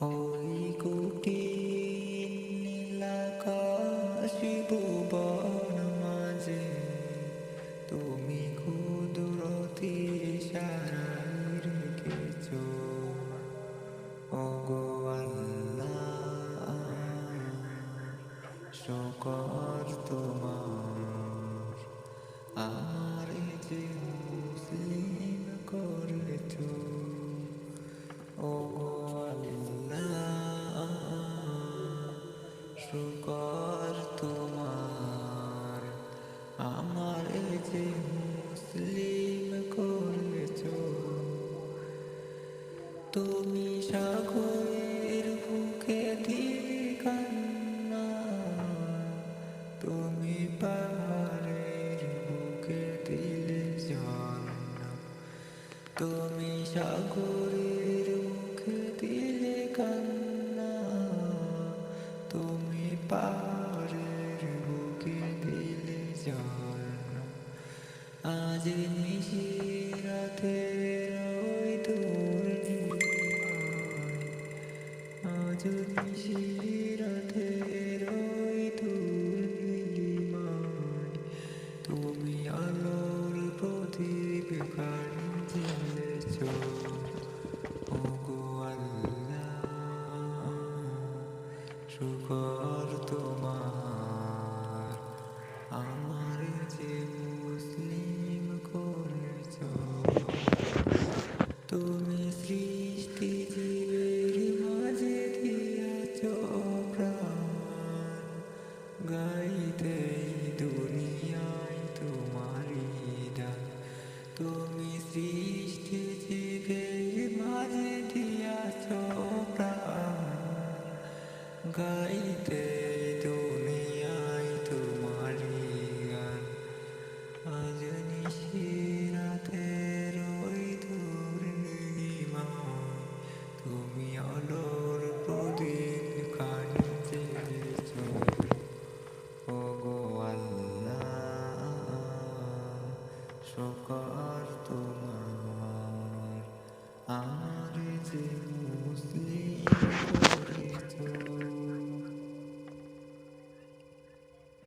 ওই কুটি নীলাকাশ ভুবন মাঝে তুমি কুদরতি সারাই রেখেছ। ওগো আল্লাহ শকর তোমার আমার শকর তোমার। আমার যে মুসলিম করেছ, তুমি সাগরের বুকে দিলে কান্না তুমি পাহাড়ের বুকে দিলে ঝর্ণা তুমি সাগরের মুখে দিলে কান্না, তুমি পাহাড়ের বুকে দিলে ঝর্ণা আজ নিশিরাতে ওই তোর আজ নিশিরাতে ওই তোর তুমি আলোর প্রদীপ কানি শুকর তোমার। আমার যে মুসলিম করেছ তুমি সৃষ্টি গাইতে দুনিয়ায় তোমারি গান। আজ নিশি রাতের ওই দুর্নিমা, তুমি আলোর প্রদীপ কানতে ও গো আল্লাহ সকার তোমার